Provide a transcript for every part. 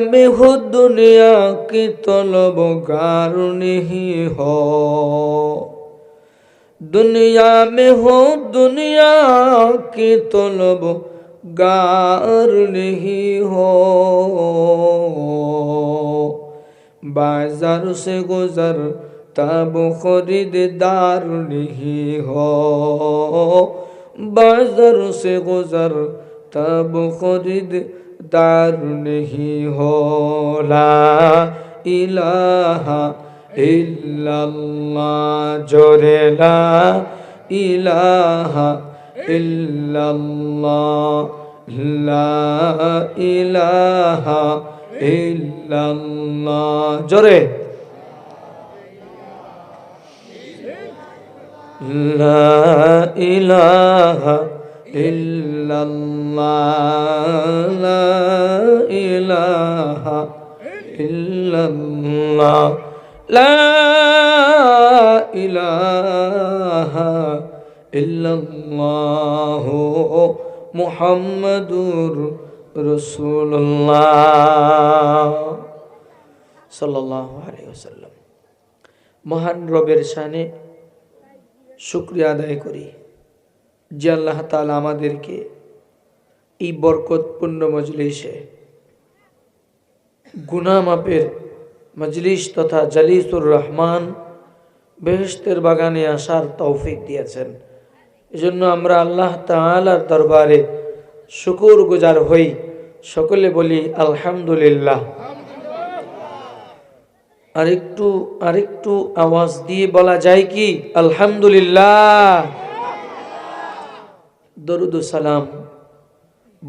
میں ہو دنیا کی طلب گار نہیں ہو دنیا میں ہو دنیا کی طلب گار نہیں ہو بازار سے گزر تب خریدار نہیں ہو بازار سے گزر تب خرید در نہیں ہو لا الہ الا اللہ جور لا الہ الا اللہ لا الہ الا اللہ جورے لا إله إلا الله لا সাল্লাল্লাহু আলাইহি মহান রবের শানে শুক্রিয়া আদায় করি যে আল্লাহ তাআলা আমাদেরকে এই বরকতপূর্ণ মজলিসে গুনাহ মাপের মজলিস তথা জালিসুর রহমান বেহেস্তের বাগানে আসার তৌফিক দিয়েছেন। এজন্য আমরা আল্লাহ তাআলার দরবারে শুকুর গুজার হই। সকলে বলি আলহামদুলিল্লাহ। আরেকটু আরেকটু আওয়াজ দিয়ে বলা যায় কি? আলহামদুলিল্লাহ। দরুদ সালাম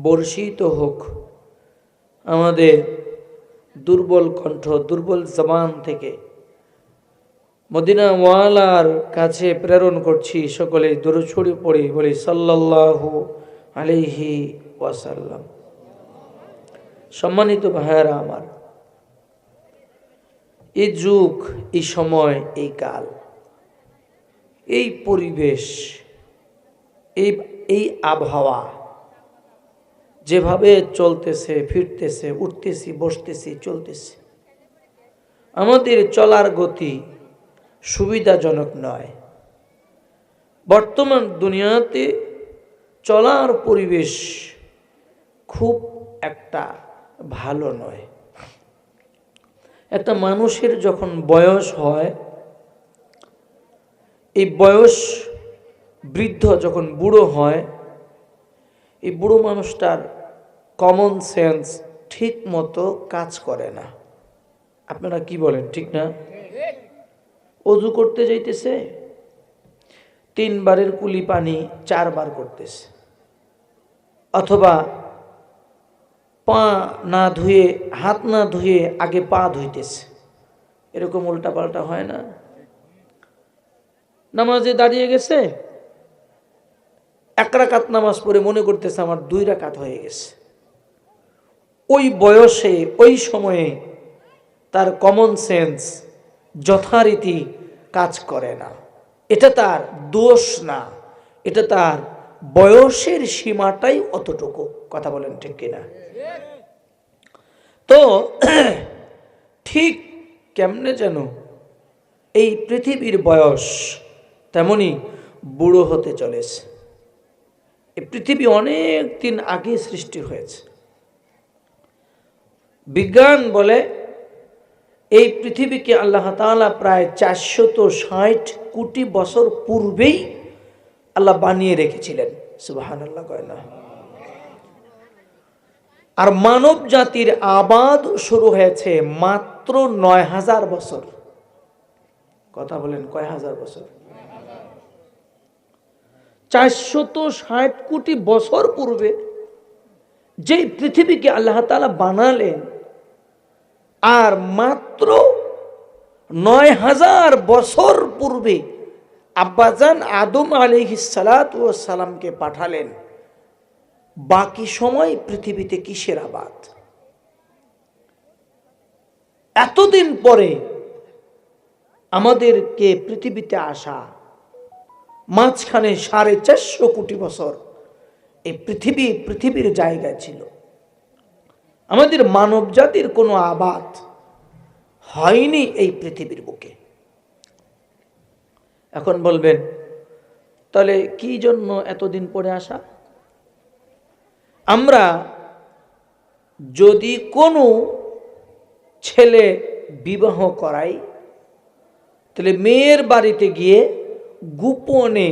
বর্ষিত হোক। আমাদের দুর্বল কণ্ঠ, দুর্বল জবান থেকে। মদিনা ওয়ালার কাছে প্রেরণ করছি সকলে দরুছড়ি পড়ি বলি, সাল্লাল্লাহু আলিহি ওয়াসাল্লাম। সম্মানিত ভাইয়ারা আমার এই যুগ এই সময় এই কাল, এই পরিবেশ, এই এই আবহাওয়া যেভাবে চলতেছে, ফিরতেছে, উঠতেছি, বসতেছি, চলতেছি। আমাদের চলার গতি সুবিধাজনক নয়। বর্তমান দুনিয়াতে চলার পরিবেশ খুব একটা ভালো নয়। একটা মানুষের যখন বয়স হয়, এই বয়স বৃদ্ধ যখন বুড়ো হয়, এই বুড়ো মানুষটার কমন সেন্স ঠিক মতো কাজ করে না। আপনারা কি বলেন, ঠিক না? অজু করতে যাইতেছে, তিনবারের কুলি পানি চারবার করতেছে, অথবা পা না ধুয়ে, হাত না ধুয়ে আগে পা ধুইতেছে। এরকম উল্টা পাল্টা হয় না? নামাজে দাঁড়িয়ে গেছে, এক রাকাত নামাজ পড়ে মনে করতেছে আমার দুই রাকাত হয়ে গেছে। ওই বয়সে, ওই সময়ে তার কমন সেন্স যথারীতি কাজ করে না। এটা তার দোষ না। এটা তার বয়সের সীমাটাই অতটুকু। কথা বলেন ঠিক কিনা তো ঠিক কেমনে যেন এই পৃথিবীর বয়স তেমনি বুড়ো হতে চলেছে। এই পৃথিবী অনেক দিন আগে সৃষ্টি হয়েছে। বিজ্ঞান বলে, এই পৃথিবীকে আল্লাহ তাআলা প্রায় চারশত ষাট কোটি বছর পূর্বেই আল্লাহ বানিয়ে রেখেছিলেন। সুবাহান আল্লাহ কয় না। আর মানব জাতির আবাদ শুরু হয়েছে মাত্র নয় হাজার বছর। কথা বলেন কয় হাজার বছর? চারশত ষাট কোটি বছর পূর্বে যেই পৃথিবীকে আল্লাহ তালা বানালেন আর মাত্র নয় হাজার বছর পূর্বে আব্বাজান আদম আলী সালাত ও সালামকে পাঠালেন, বাকি সময় পৃথিবীতে কিসের আবাদ? এতদিন পরে আমাদেরকে পৃথিবীতে আসা, মাঝখানে সাড়ে চারশো কোটি বছর এই পৃথিবী পৃথিবীর জায়গা ছিল। আমাদের মানব জাতির কোনো আবাদ হয়নি এই পৃথিবীর বুকে। এখন বলবেন, তাহলে কি জন্য এতদিন পরে আসা? আমরা যদি কোনো ছেলে বিবাহ করাই, তাহলে মেয়ের বাড়িতে গিয়ে গোপনে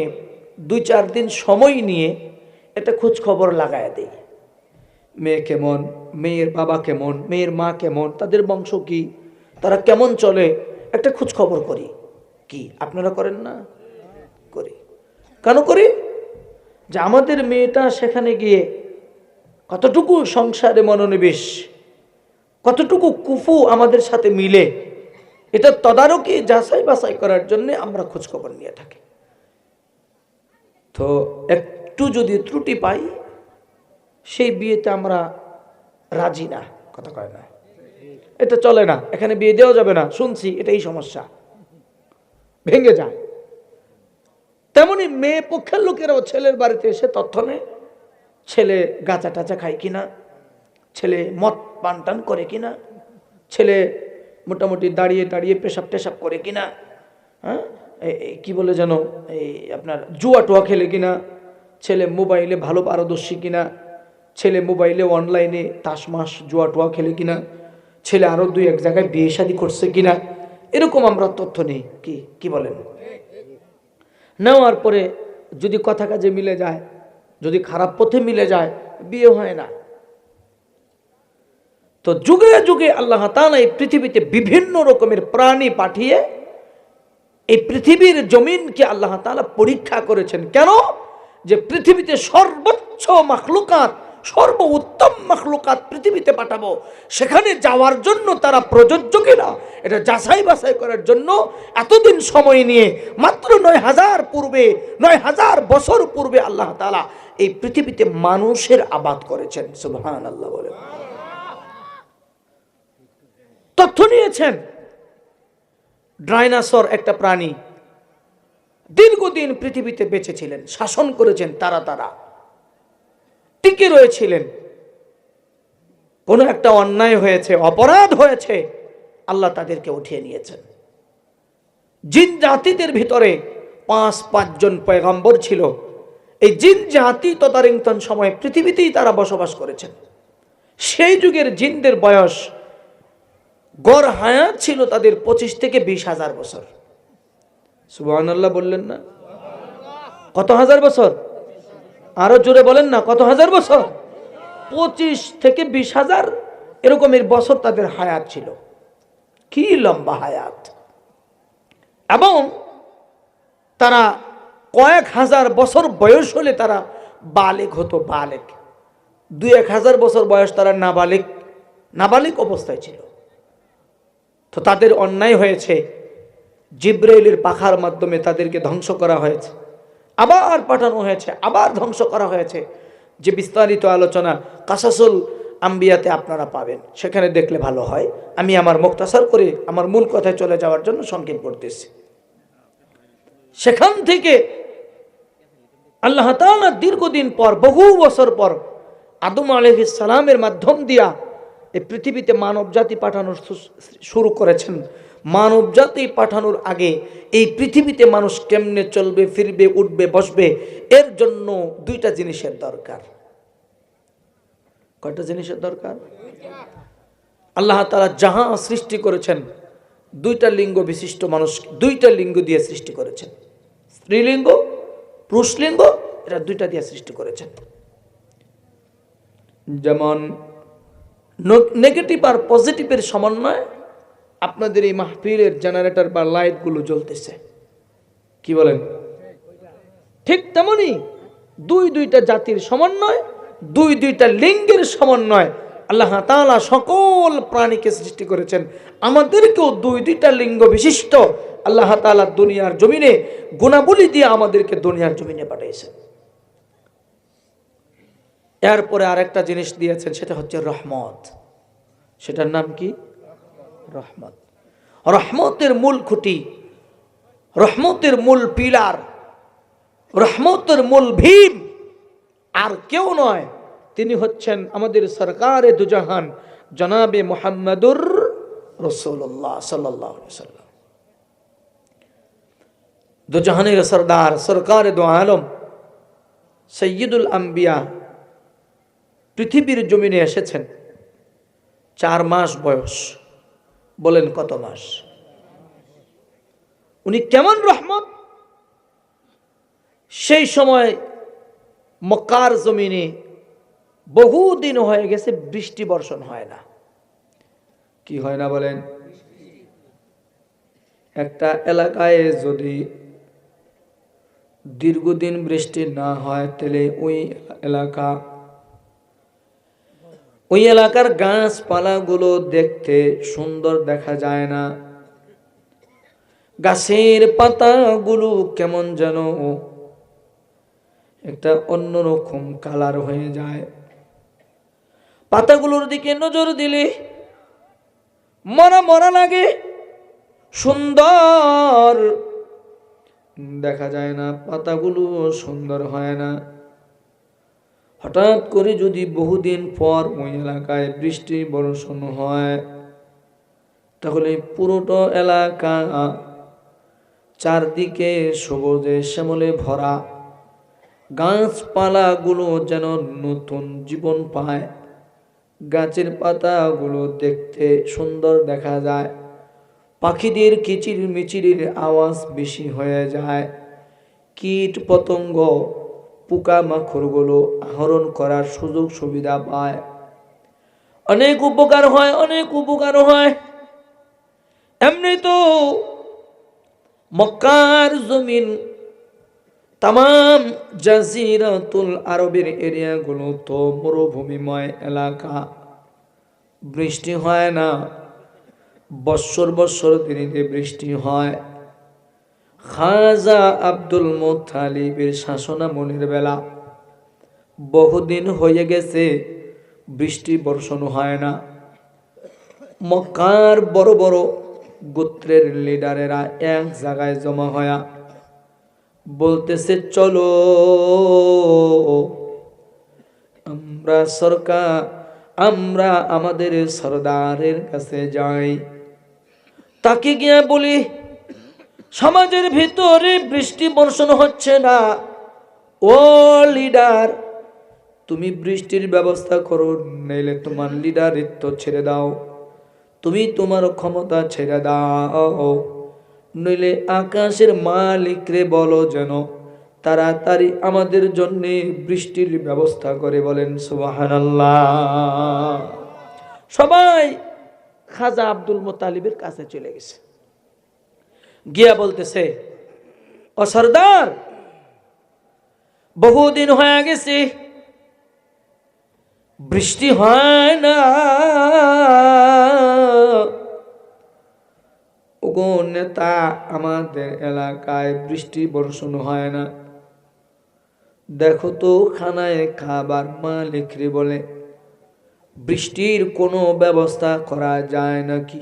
দুই চার দিন সময় নিয়ে একটা খোঁজ খবর লাগায় দেই। মেয়ে কেমন? মেয়ের বাবা কেমন, মেয়ের মা কেমন, তাদের বংশ কি, তারা কেমন চলে, একটা খোঁজ খবর করি। কি, আপনারা করেন না? করি। কেন করি? যে আমাদের মেয়েটা সেখানে গিয়ে কতটুকু সংসারে মনোনিবেশ, কতটুকু কুফু আমাদের সাথে মিলে, এটা তদারকি যাচাই বাছাই করার জন্য আমরা খোঁজখবর নিয়ে থাকি। তো একটু যদি ত্রুটি পাই, সেই বিয়েতে আমরা রাজি না। কথা কয় না। এটা চলে না, এখানে বিয়ে দেওয়া যাবে না, শুনছি, এটাই সমস্যা। ভেঙে যায়। তেমনি মেয়ে পক্ষের লোকেরাও ছেলের বাড়িতে এসে তথ্য নেয়। ছেলে গাঁচা টাচা খায় কিনা, ছেলে মদ পান টান করে কিনা, ছেলে মোটামুটি দাঁড়িয়ে দাঁড়িয়ে পেশাব টেশাব করে কিনা হ্যাঁ? কি বলে যেন, এই আপনার জুয়া টুয়া খেলে কিনা, ছেলে মোবাইলে ভালো পারদর্শী কিনা ছেলে মোবাইলে অনলাইনে তাস মাস জুয়া টুয়া খেলে কিনা? ছেলে আরও দুই এক জায়গায় বিয়ে শাদি করছে কিনা? এরকম আমরা তথ্য নেই। কি কি বলেন? নেওয়ার পরে যদি কথা কাজে মিলে যায়, যদি খারাপ পথে মিলে যায়, বিয়ে হয় না। তো যুগে যুগে আল্লাহ তালা এই পৃথিবীতে বিভিন্ন রকমের প্রাণী পাঠিয়ে এই পৃথিবীর জমিনকে আল্লাহ তাআলা পরীক্ষা করেছেন। কেন? যে পৃথিবীতে সর্বোচ্চ মাখলুকাত সর্ব উত্তম মাখলুকাত পৃথিবীতে পাঠাবো। সেখানে যাওয়ার জন্য তারা প্রযোজ্য কিনা, এটা যাচাই বাছাই করার জন্য এতদিন সময় নিয়ে, মাত্র নয় হাজার পূর্বে, নয় হাজার বছর পূর্বে আল্লাহ তাআলা এই পৃথিবীতে মানুষের আবাদ করেছেন সুবহান আল্লাহ বলে তথ্য নিয়েছেন। ড্রাইনাসর একটা প্রাণী দীর্ঘদিন পৃথিবীতে বেঁচে ছিলেন, শাসন করেছেন তারা তারা। টিকে রয়েছিলেন। কোনো একটা অন্যায় হয়েছে, অপরাধ হয়েছে, আল্লাহ তাদেরকে উঠিয়ে নিয়েছেন। জিন জাতিদের ভিতরে পাঁচ পাঁচজন পয়গম্বর ছিল। এই জিন জাতি তদারিংতন সময় পৃথিবীতেই তারা বসবাস করেছেন। সেই যুগের জিনদের বয়স গড় হায়াত ছিল তাদের পঁচিশ থেকে বিশ হাজার বছর। সুবহানাল্লাহ বললেন না? কত হাজার বছর? আরও জোরে বলেন না, কত হাজার বছর? পঁচিশ থেকে বিশ হাজার এরকমের বছর তাদের হায়াত ছিল। কি লম্বা হায়াত। এবং তারা কয়েক হাজার বছর বয়স হলে তারা বালেক হতো, বালেক। দুই এক হাজার বছর বয়স তারা নাবালিক নাবালিক অবস্থায় ছিল। তো তাদের অন্যায় হয়েছে। জিব্রাইলের পাখার মাধ্যমে তাদেরকে ধ্বংস করা হয়েছে। আবার পাঠানো হয়েছে, আবার ধ্বংস করা হয়েছে। যে বিস্তারিত আলোচনা কাসাসুল আম্বিয়াতে আপনারা পাবেন, সেখানে দেখলে ভালো হয়। আমি আমার মুক্তাসার করে আমার মূল কথায় চলে যাওয়ার জন্য সংক্ষেপ করতেছি। সেখান থেকে আল্লাহ দীর্ঘদিন পর, বহু বছর পর আদম সালামের মাধ্যম দিয়া এই পৃথিবীতে মানব জাতি পাঠানোর শুরু করেছেন। মানব জাতি পাঠানোর আগে এই পৃথিবীতে মানুষ কেমনে চলবে, ফিরবে, উঠবে, বসবে, এর জন্য দুইটা জিনিসের দরকার। কয়টা জিনিসের দরকার? আল্লাহ তারা যাহা সৃষ্টি করেছেন, দুইটা লিঙ্গ বিশিষ্ট মানুষ দুইটা লিঙ্গ দিয়ে সৃষ্টি করেছেন। স্ত্রীলিঙ্গ, পুরুষলিঙ্গ, এরা দুইটা দিয়ে সৃষ্টি করেছেন। যেমন নেগেটিভ আর পজিটিভের সমন্বয় আপনাদের এই মাহফিলের জেনারেটর বা লাইটগুলো জ্বলতেছে। কি বলেন? ঠিক তেমনই দুই দুইটা জাতির সমন্বয়, দুই দুইটা লিঙ্গের সমন্বয় আল্লাহ তাআলা সকল প্রাণীকে সৃষ্টি করেছেন। আমাদেরকেও দুই দুইটা লিঙ্গ বিশিষ্ট আল্লাহ তাআলা দুনিয়ার জমিনে গুণাবলী দিয়ে আমাদেরকে দুনিয়ার জমিনে পাঠিয়েছেন। এরপরে আরেকটা জিনিস দিয়েছেন, সেটা হচ্ছে রহমত। সেটার নাম কি? রহমত। রহমতের মূল খুঁটি, রহমতের মূল পিলার, রহমতের মূল ভীম। আর কেউ নয়, তিনি হচ্ছেন আমাদের সরকারে দুজাহান, জনাবে মোহাম্মদুর রসুল্লাহ সাল্লাহ সাল্লাম দো জাহানের সরদার, সরকার দো আলম, সৈয়দুল আম্বিয়া পৃথিবীর জমিনে এসেছেন। চার মাস বয়স। বলেন কত মাস? উনি কেমন রহমত? সেই সময় মক্কার জমিনে বহুদিন হয়ে গেছে বৃষ্টি বর্ষণ হয় না। কি হয় না বলেন? একটা এলাকায় যদি দীর্ঘদিন বৃষ্টি না হয়, তাহলে ওই এলাকা ওই এলাকার গাছপালাগুলো দেখতে সুন্দর দেখা যায় না। গাছের পাতাগুলো কেমন যেন একটা অন্যরকম কালার হয়ে যায়। পাতাগুলোর দিকে নজর দিলে মরা মরা লাগে সুন্দর। দেখা যায় না, পাতাগুলো সুন্দর হয় না। হঠাৎ করে যদি বহুদিন পর ওই এলাকায় বৃষ্টি, বর্ষণ হয়, তাহলে পুরোটা এলাকা চারদিকে সবুজে শ্যামলে ভরা। গাছপালাগুলো যেন নতুন জীবন পায়। গাছের পাতাগুলো দেখতে সুন্দর দেখা যায়। পাখিদের কিচির মিচিরির আওয়াজ বেশি হয়ে যায়। কীট পতঙ্গ পোকামাকড়গুলো আহরণ করার সুযোগ সুবিধা পায়। অনেক উপকার হয়, অনেক উপকার হয়। এমনি তো মক্কার জমিন তাম জাজিরাতুল আরবের এরিয়াগুলো তো মরুভূমিময় এলাকা। বৃষ্টি হয় না, বৎসর বৎসর দিনে বৃষ্টি হয়। খাজা আব্দুল মোতালিবের শাসনামনির বেলা বহুদিন হয়ে গেছে, বৃষ্টি বর্ষণ হয় না। মক্কার বড় বড় গোত্রের লিডারেরা এক জায়গায় জমা হয়া বলতেছে, চলো, আমরা সরকার, আমরা আমাদের সরদারের কাছে যাই। তাকে গিয়ে বলি সমাজের ভিতরে বৃষ্টি বর্ষণ হচ্ছে না। ও লিডার, তুমি বৃষ্টির ব্যবস্থা করো, নইলে তোমার লিডারিত্ব ছেড়ে দাও। তুমি তোমার ক্ষমতা ছেড়ে দাও। নইলে আকাশের মালিকরে বলো যেন, তাড়াতাড়ি আমাদের জন্য বৃষ্টির ব্যবস্থা করে বলেন সুবাহান সবাই খাজা আব্দুল মোতালিবের কাছে চলে গেছে। গিয়া বলতেছে, ও সর্দার, বহুদিন হয়ে গেছে, বৃষ্টি হয় না। ওগো নেতা, আমাদের এলাকায় বৃষ্টি বর্ষণ হয় না। দেখো তো খানায় খাবার মালিক রে বলে, বৃষ্টির কোনো ব্যবস্থা করা যায় নাকি?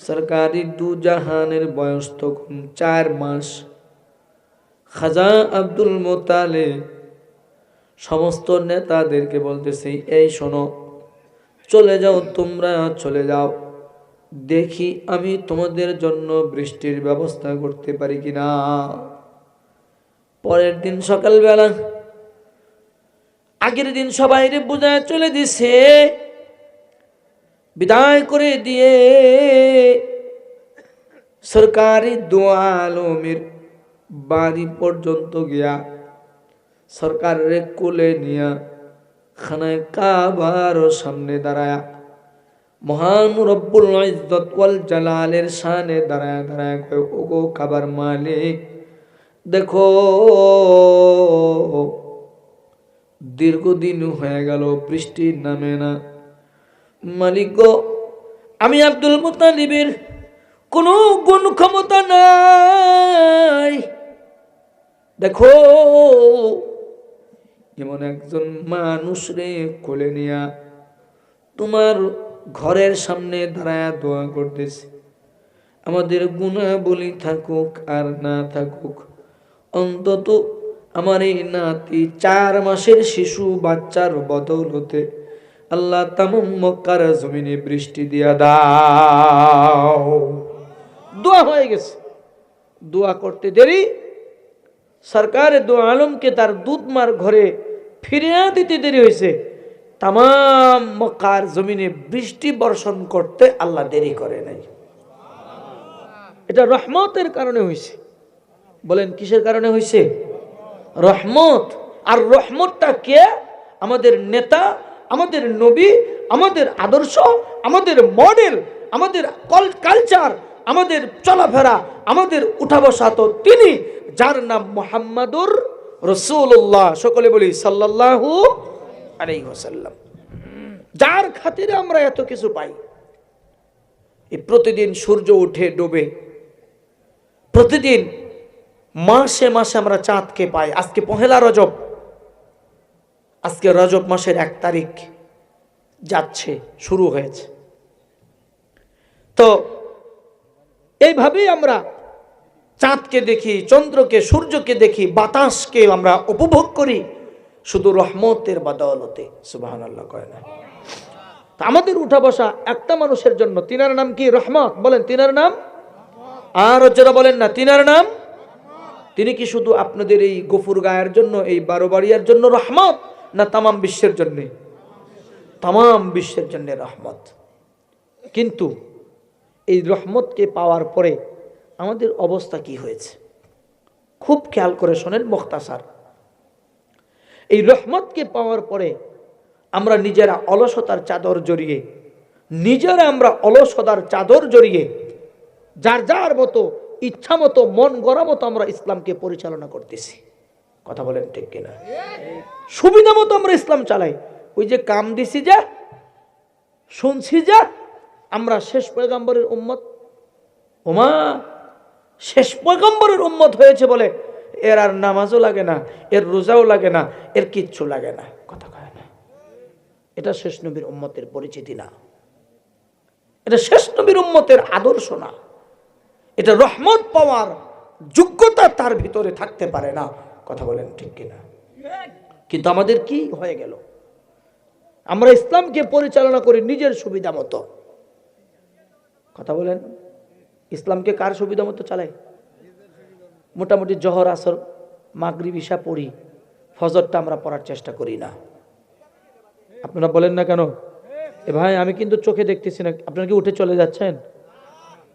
সরকারি দু জাহানের বয়স তখন চার মাস। খাজা আব্দুল মোতালে সমস্ত নেতাদেরকে বলতেছি, এই শোনো, চলে যাও, তোমরা চলে যাও। দেখি আমি তোমাদের জন্য বৃষ্টির ব্যবস্থা করতে পারি কিনা পরের দিন সকালবেলা, আগের দিন সবাই বোঝায় চলে দিছে, বিদায় করে দিয়ে সরকারি দোয়ালমের বাড়ি পর্যন্ত গিয়া সরকারের কোলে নিয়া খানায় কাবার সামনে দাঁড়ায়া মহান রব্বুল ইজ্জত ওয়াল জালালের শানে দাঁড়ায় দাঁড়ায় কয় ওগো কাবার মালিক দেখো দীর্ঘদিন হয়ে গেল বৃষ্টি নামে না মালিক গো আমি আব্দুল মুতালিবের কোনো গুণ ক্ষমতা নাই। দেখো, এমন একজন মানুষ রে কোলে নিয়া তোমার ঘরের সামনে দাঁড়ায় দোয়া করতেছে। আমাদের গুণা বলি থাকুক আর না থাকুক, অন্তত আমার এই নাতি চার মাসের শিশু বাচ্চার বদল বদৌলতে আল্লাহ তামুম মক্কার জমিনে বৃষ্টি দিয়া দাও। দোয়া হয়ে গেছে। দোয়া করতে দেরি, সরকার দু আলমকে তার দুধমার ঘরে ফিরিয়ে দিতে দেরি হয়েছে। তাম মক্কার জমিনে বৃষ্টি বর্ষণ করতে আল্লাহ দেরি করে নাই। এটা রহমতের কারণে হয়েছে। বলেন, কিসের কারণে হয়েছে? রহমত। আর রহমতটা কে? আমাদের নেতা, আমাদের নবী, আমাদের আদর্শ, আমাদের মডেল, আমাদের কালচার আমাদের চলাফেরা, আমাদের উঠা বসা তো তিনি, যার নাম মোহাম্মদুর রসুল্লাহ সকলে বলি ওয়াসাল্লাম। যার খাতিরে আমরা এত কিছু পাই। প্রতিদিন সূর্য উঠে, ডোবে। প্রতিদিন মাসে মাসে আমরা চাঁদকে পাই। আজকে পহেলা রজব। আজকে রজব মাসের এক তারিখ যাচ্ছে, শুরু হয়েছে। তো এইভাবেই আমরা চাঁদকে দেখি, চন্দ্রকে, সূর্যকে দেখি, বাতাসকে আমরা উপভোগ করি, শুধু রহমতের বদৌলতে সুবাহান আল্লাহ কয় না। আমাদের উঠা বসা একটা মানুষের জন্য, তিনার নাম কি? রহমত। বলেন, তিনার নাম? আর যারা বলেন না, তিনার নাম? তিনি কি শুধু আপনাদের এই গফুর গায়ের জন্য, এই বারো বাড়িয়ার জন্য রহমত, না তামাম বিশ্বের জন্যে? তামাম বিশ্বের জন্য রহমত। কিন্তু এই রহমতকে পাওয়ার পরে আমাদের অবস্থা কি হয়েছে? খুব খেয়াল করে শোনেন মুখতাসার। এই রহমতকে পাওয়ার পরে আমরা নিজেরা অলসতার চাদর জড়িয়ে, নিজেরা আমরা অলসতার চাদর জড়িয়ে, যার যার মতো ইচ্ছা মতো, মন গড়া মতো আমরা ইসলামকে পরিচালনা করতেছি। কথা বলেন ঠিক কিনা? সুবিধা মতো আমরা ইসলাম চালাই। ওই যে কাম দিছি যা, শুনছি যা আমরা শেষ পয়গাম্বরের উম্মত। ওমা, শেষ পয়গম্বরের উম্মত হয়েছে বলে এর আর নামাজও লাগে না, এর রোজাও লাগে না, এর কিচ্ছু লাগে না। কথা কয় না। এটা শেষ নবীর উম্মতের পরিচিতি না। এটা শেষ নবীর উম্মতের আদর্শ না। এটা রহমত পাওয়ার যোগ্যতা তার ভিতরে থাকতে পারে না। কথা বলেন ঠিক কিনা? কিন্তু আমাদের কি হয়ে গেল? আমরা ইসলামকে পরিচালনা করি নিজের সুবিধা মতো। কথা বলেন। ইসলামকে কার সুবিধা মতো চালাই মোটামুটি জহর, আসর মাগরি বিশা পড়ি। ফজরটা আমরা পড়ার চেষ্টা করি না। আপনারা বলেন না কেন? এ ভাই, আমি কিন্তু চোখে দেখতেছি না। আপনারা কি উঠে চলে যাচ্ছেন?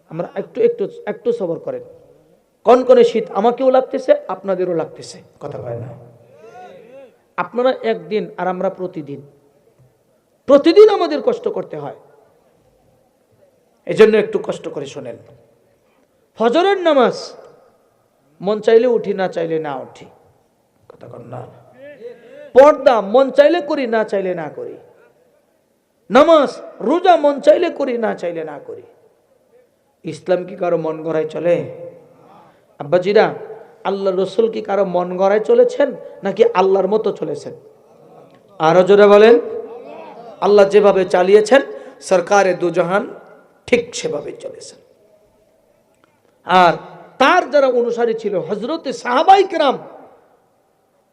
আমরা একটু একটু একটু সবর করেন। কনকনে শীত? আমাকেও লাগতেছে, আপনাদেরও লাগতেছে। কথা কয় না। আপনারা একদিন আর আমরা প্রতিদিন। প্রতিদিন আমাদের কষ্ট করতে হয়। এজন্য একটু কষ্ট করে শোনেন। ফজরের নামাজ, মন চাইলে উঠি, না চাইলে না উঠি। কথা কর না। পর্দা মন চাইলে করি, না চাইলে না করি। নামাজ, রোজা মন চাইলে করি, না চাইলে না করি। ইসলাম কি কারও মন গড়ায় চলে? আব্বাজিরা, আল্লাহ রসুল কি কারও মন গড়ায় চলেছেন, নাকি আল্লাহর মতো চলেছেন? আরও জোরে বলেন। আল্লাহ যেভাবে চালিয়েছেন, সরকারে দুজাহান ঠিক সেভাবে চলেছেন। আর তার যারা অনুসারী ছিল হজরতে সাহাবাইকরাম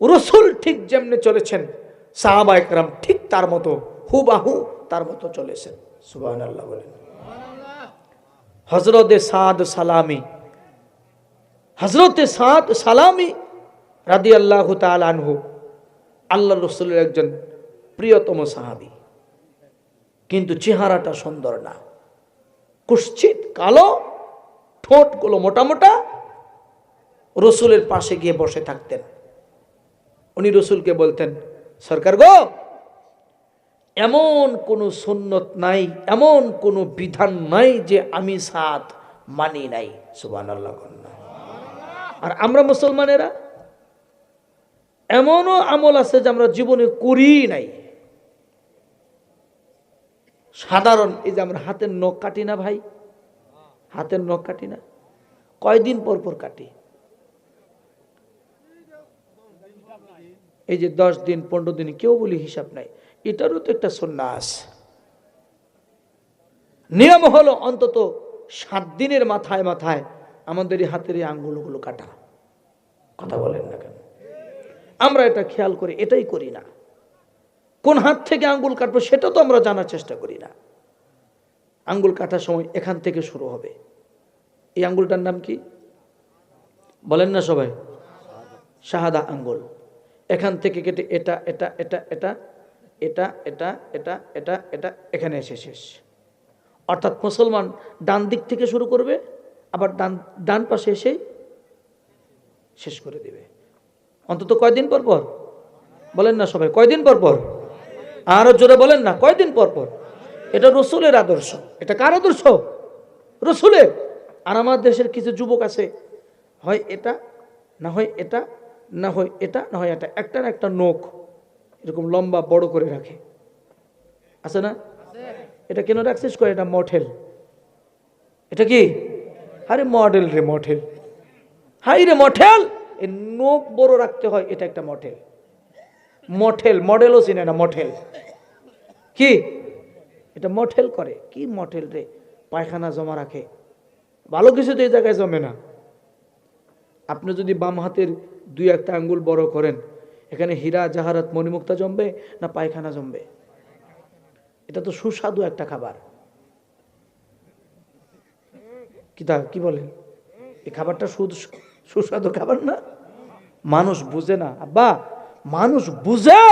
রসুল ঠিক যেমনে চলেছেন সাহাবাইকরাম ঠিক তার মতো, হুবাহু তার মতো চলেছেন। সুবাহ আল্লাহ বলেন। হজরতে সাদ সালামি হজরতে সাদ সালামি রাদি আল্লাহ তালহু আল্লাহ রসুলের একজন প্রিয়তম সাহাবি। কিন্তু চেহারাটা সুন্দর না। কুশ্চিত কালো ঠোঁটগুলো মোটা মোটা, রসুলের পাশে গিয়ে বসে থাকতেন। উনি রসুলকে বলতেন, সরকার গো, এমন কোনো সুন্নত নাই, এমন কোনো বিধান নাই যে আমি সাত মানি নাই। সুবান আর আমরা মুসলমানেরা, এমনও আমল আছে যে আমরা জীবনে করি নাই। সাধারণ, এই যে আমরা হাতের নখ কাটি না ভাই? হাতের নখ কাটি না? কয়দিন পর পর কাটি? এই যে দশ দিন, পনেরো দিন, কেউ বলি হিসাব নাই। এটারও তো একটা সন্ন্যাস। নিয়ম হলো অন্তত সাত দিনের মাথায় মাথায় আমাদের এই হাতের এই আঙ্গুলগুলো কাটা। কথা বলেন না কেন? আমরা এটা খেয়াল করি, এটাই করি না। কোন হাত থেকে আঙ্গুল কাটবো সেটা তো আমরা জানার চেষ্টা করি না। আঙ্গুল কাটার সময় এখান থেকে শুরু হবে। এই আঙ্গুলটার নাম কি? বলেন না সবাই। শাহাদা আঙ্গুল। এখান থেকে কেটে এটা এটা এটা এটা এটা এটা এটা এটা এটা, এখানে এসে শেষ। অর্থাৎ মুসলমান ডান দিক থেকে শুরু করবে, আবার ডান ডান পাশে এসেই শেষ করে দেবে। অন্তত কয়দিন পর পর? বলেন না সবাই, কয়দিন পর পর? আরও জোরে বলেন না, কয়দিন পর পর? এটা রসুলের আদর্শ। এটা কার আদর্শ? রসুলের। আর আমার দেশের কিছু যুবক আছে, হয় এটা, না হয় এটা, না হয় এটা, না হয় এটা, একটা না একটা নোখ এরকম লম্বা বড় করে রাখে। আছে না? এটা কেন রাখছিস করে এটা মঠেল এটা কি? আরে মডেল রে মঠেল হাই রে মঠেল! এ নোখ বড় রাখতে হয়, এটা একটা মঠেল মঠেল, মডেলও চিনে না, মঠেল। কি? এটা মঠেল করে। কি মঠেল রে? পায়খানা জমা রাখে। ভালো কিছু তো এই জায়গায় জমে না। আপনি যদি বাম হাতের দুই একটা আঙ্গুল বড় করেন, এখানে হীরা, জাহারাত, মণিমুক্তা জমবে না পায়খানা জমবে? এটা তো সুস্বাদু একটা খাবার। কি তা, কি বলেন? এই খাবারটা সুস্বাদু খাবার না? মানুষ বুঝে না। আব্বা মানুষ বুঝে,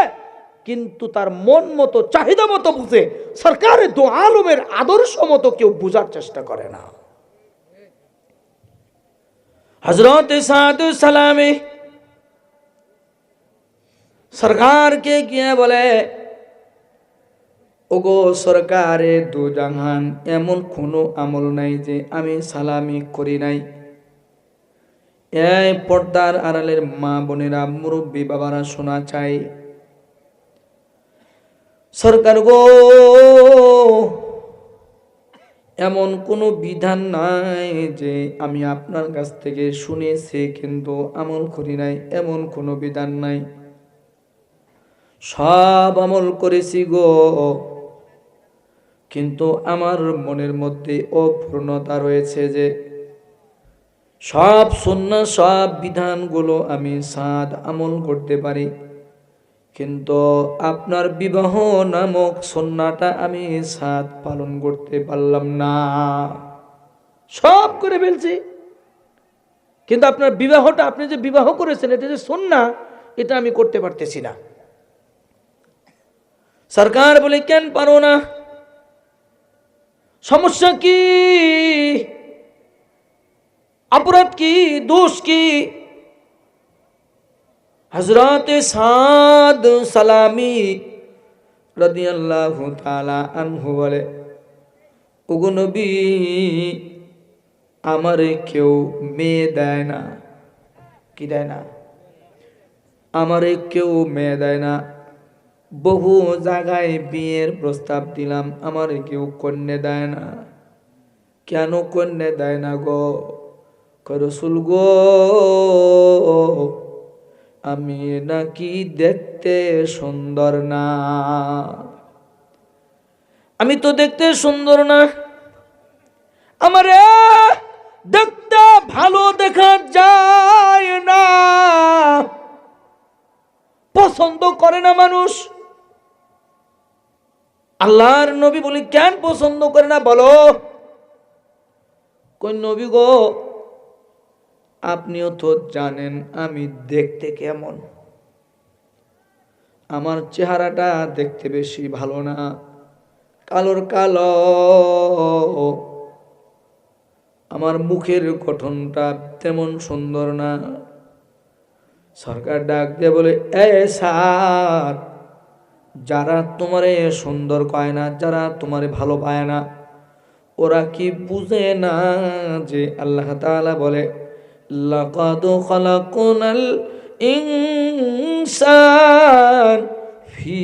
কিন্তু তার মন মতো, চাহিদা মতো বুঝে, সরকারের দু আলমের আদর্শ মতো কেউ বুঝার চেষ্টা করে না। হজরত সাদু সালামে সরকারকে গিয়ে বলে, ওগো সরকারে দু জাহান, এমন কোনো আমল নাই যে আমি সালামি করি নাই। এই পর্দার আড়ালের মা বোনেরা, মুরব্বী বাবারা শোনা চাই। সরকার গো, এমন কোনো বিধান নাই যে আমি আপনার কাছ থেকে শুনেছি কিন্তু আমল করি নাই, এমন কোনো বিধান নাই। সব আমল করেছি গো, কিন্তু আমার মনের মধ্যে অপূর্ণতা রয়েছে যে সব শূন্য সব বিধানগুলো আমি সাদ আমল করতে পারি। কিন্তু আপনার বিবাহ নামক সন্নাটা আমি সাদ পালন করতে পারলাম না। সব করে ফেলছি। কিন্তু আপনার বিবাহটা, আপনি যে বিবাহ করেছেন, এটা যে সন্না, এটা আমি করতে পারতেছি না। সরকার বলে, কেন পারো না? সমস্যা কি? অপরাধ কি দোষ কি হজরত সাদ সালামি রাদিয়াল্লাহু তাআলা আনহু বলে ওগো নবী আমারে কেউ মেয়ে দেয় না। কি দেয় না? আমারে কেউ মেয়ে দেয় না। বহু জায়গায় বিয়ের প্রস্তাব দিলাম, আমার কেউ কন্যা দেয় না। কেন কন্যা দেয় না গো? করসুল গো, আমি নাকি দেখতে সুন্দর না। আমি তো দেখতে সুন্দর না। আমারে দেখতে ভালো দেখা যায় না। পছন্দ করে না মানুষ। আল্লাহর নবী বলি, কেন পছন্দ করে না বলো? কোন নবী গো আপনিও তো জানেন আমি দেখতে কেমন। আমার চেহারাটা দেখতে বেশি ভালো না। কালোর কালো। আমার মুখের গঠনটা তেমন সুন্দর না। সরকার ডাক দিয়ে বলে, এ স্যার, যারা তোমারে সুন্দর কয় না, যারা তোমারে ভালো পায় না, ওরা কি বুঝে না? যে আল্লাহ তাআলা বলে লাকাদ খালাকুনাল ইনসান ফি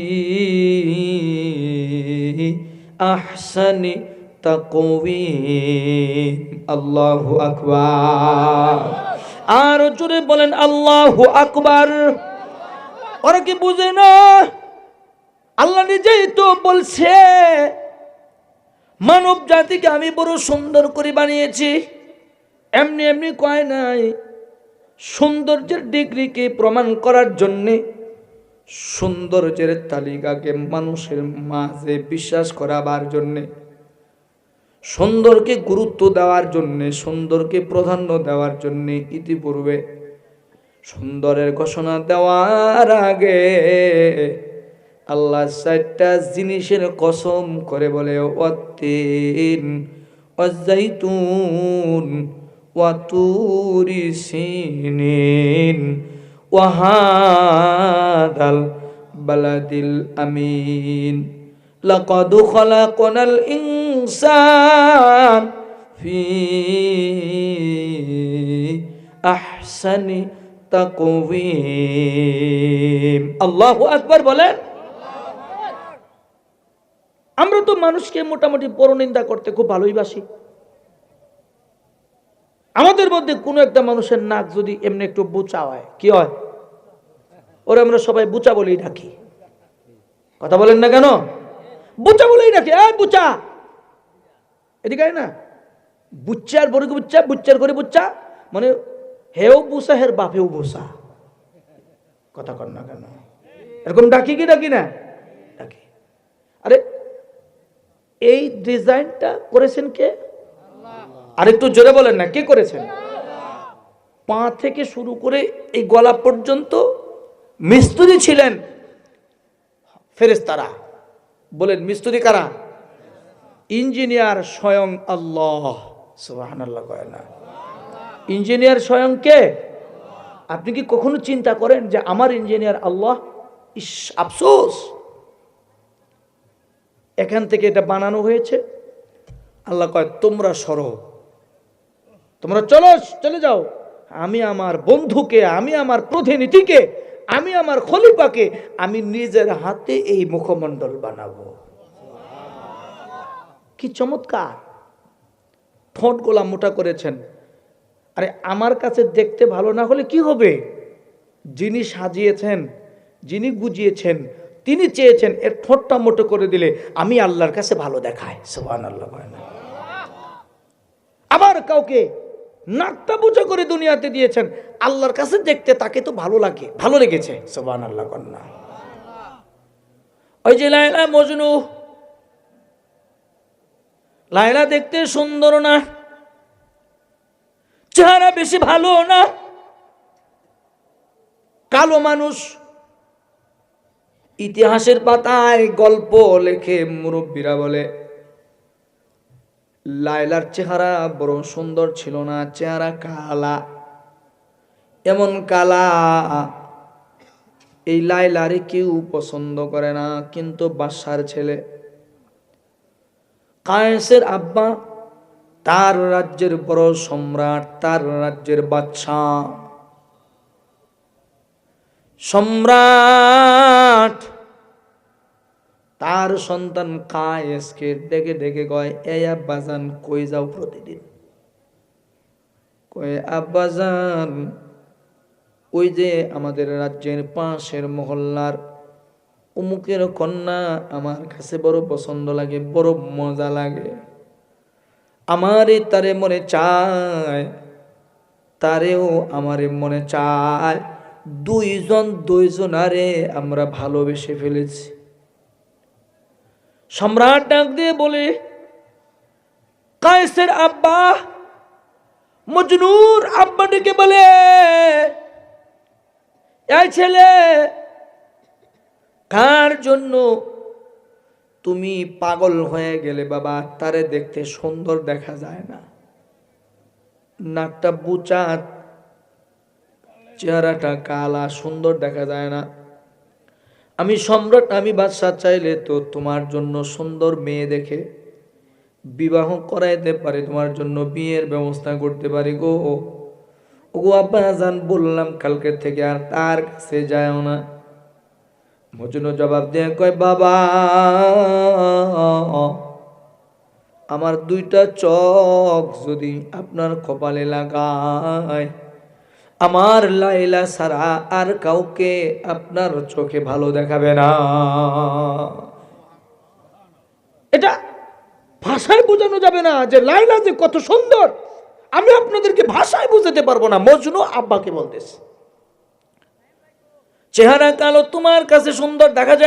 আহসানি তাকওয়িম আল্লাহু আকবার আর জোরে বলেন, আল্লাহ আকবার। ওরা কি বুঝে না? আল্লাহ নিজেই তো বলছে, মানব জাতিকে আমি বড় সুন্দর করে বানিয়েছি। এমনি এমনি কয় নাই। সৌন্দর্যের ডিগ্রিকে প্রমাণ করার জন্যে সৌন্দর্যের তালিকাকে মানুষের মাঝে বিশ্বাস করাবার জন্যে, সুন্দরকে গুরুত্ব দেওয়ার জন্যে, সুন্দরকে প্রাধান্য দেওয়ার জন্যে ইতিপূর্বে সুন্দরের ঘোষণা দেওয়ার আগে আল্লাহ চারটা জিনিসের কসম করে বলে, অতিন, অজাইতুন ওয়াতুরি সিনিন ওয়াহাদাল বালাদিল আমিন لقد خلقنا الإنسان في أحسن تقويم আল্লাহু আকবার বলেন আমরা তো মানুষকে মোটামুটি পরনিন্দা করতে খুব ভালোই বাসি আমাদের মধ্যে কোনো একটা মানুষের নাক যদি এমনি একটু বুচা হয়, কি হয়? ওরা আমরা সবাই বুচা বলেই ডাকি। কথা বলেন না কেন? বুচা বলেই ডাকি, এই বুচা। এদিকে না। বুচ্চার বড় বুচ্চা বুচ্চার করে বুচ্চা মানে হেও বুসা হের বাপেও বুসা কথা কর না কেন? এরকম ডাকি কি, ডাকি না? ডাকি। আরে, এই ডিজাইনটা করেছেন কে? আরেকটু জোরে বলেন না, কে করেছেন? পা থেকে শুরু করে এই গলা পর্যন্ত মিস্ত্রি ছিলেন ফেরেস্তারা বলেন, মিস্ত্রি কারা? ইঞ্জিনিয়ার স্বয়ং আল্লাহ। আল্লাহ ইঞ্জিনিয়ার স্বয়ং কে? আপনি কি কখনো চিন্তা করেন যে আমার ইঞ্জিনিয়ার আল্লাহ? ইস, আফসোস। এখান থেকে এটা বানানো হয়েছে। আল্লাহ কয়, তোমরা সরো। তোমরা চলো, চলে যাও। আমি আমার বন্ধুকে, আমি আমার প্রতিনিধিকে, আমি আমার খলিফাকে, আমি নিজের হাতে এই মুখমণ্ডল বানাবো। কি চমৎকার। ঠোঁট গোলা মোটা করেছেন। আরে, আমার কাছে দেখতে ভালো না হলে কি হবে? যিনি সাজিয়েছেন, যিনি গুজিয়েছেন, তিনি চেয়েছেন, এর ঠোঁটটা মোটো করে দিলে আমি আল্লাহর কাছে ভালো দেখায়। সোহান আল্লাহ আবার কাউকে নাকটা বুঝো করে দুনিয়াতে দিয়েছেন। আল্লাহর কাছে দেখতে তাকে তো ভালো লাগে, ভালো লেগেছে। সোহান আল্লাহ কন্যা। ওই যে লাইলা মজনু। লাইলা দেখতে সুন্দর না? চেহারা বেশি ভালো না? কালো মানুষ। ইতিহাসের পাতায় গল্প লেখে মুরব্বীরা বলে লাইলার চেহারা বড় সুন্দর ছিল না, চেহারা কালা, এমন কালা। এই লাইলারে কেউ পছন্দ করে না, কিন্তু বাসার ছেলে। কায়েসের আব্বা, তার রাজ্যের বড় সম্রাট, তার রাজ্যের বাদশা সম্রাট তার সন্তান কায়েসকে ডেকে ডেকে কয়, এই আব্বাজান, কই যাও প্রতিদিন? কয়ে, আব্বাজান, ওই যে আমাদের রাজ্যের পাশের মহল্লার অমুকের কন্যা আমার কাছে বড় পছন্দ লাগে, বড় মজা লাগে। আমারই তারে মনে চায়, তারেও আমারে মনে চায়। দুইজন দুইজনারে আমরা ভালোবেসে ফেলেছি। সম্রাট ডাক দিয়ে বলে, কায়েসের আব্বা, মজনুর আব্বা ডেকে বলে এই ছেলে, কার জন্য তুমি পাগল হয়ে গেলে বাবা? তারে দেখতে সুন্দর দেখা যায় না। নাকটা বুচা চেহারাটা কালা, সুন্দর দেখা যায় না। আমি সম্রাট, আমি বাদশা চাইলে তো তোমার জন্য সুন্দর মেয়ে দেখে বিবাহ করাইতে পারি, তোমার জন্য বিয়ের ব্যবস্থা করতে পারি গো। ওগো আব্বা জান বললাম কালকে থেকে আর তার কাছে যায়ও না। মজনু জবাব দিয়ে কয়, বাবা, আমার দুইটা চক যদি আপনার কপালে লাগায় আমার লাইলা সারা আর কাউকে আপনার চোখে ভালো দেখাবে না। এটা ভাষায় বোঝানো যাবে না যে লাইলা যে কত সুন্দর। আমি আপনাদেরকে ভাষায় বুঝাতে পারব না, মজনু আব্বাকে বলতেছে। চেহারা কালো, তোমার কাছে সুন্দর দেখা যায়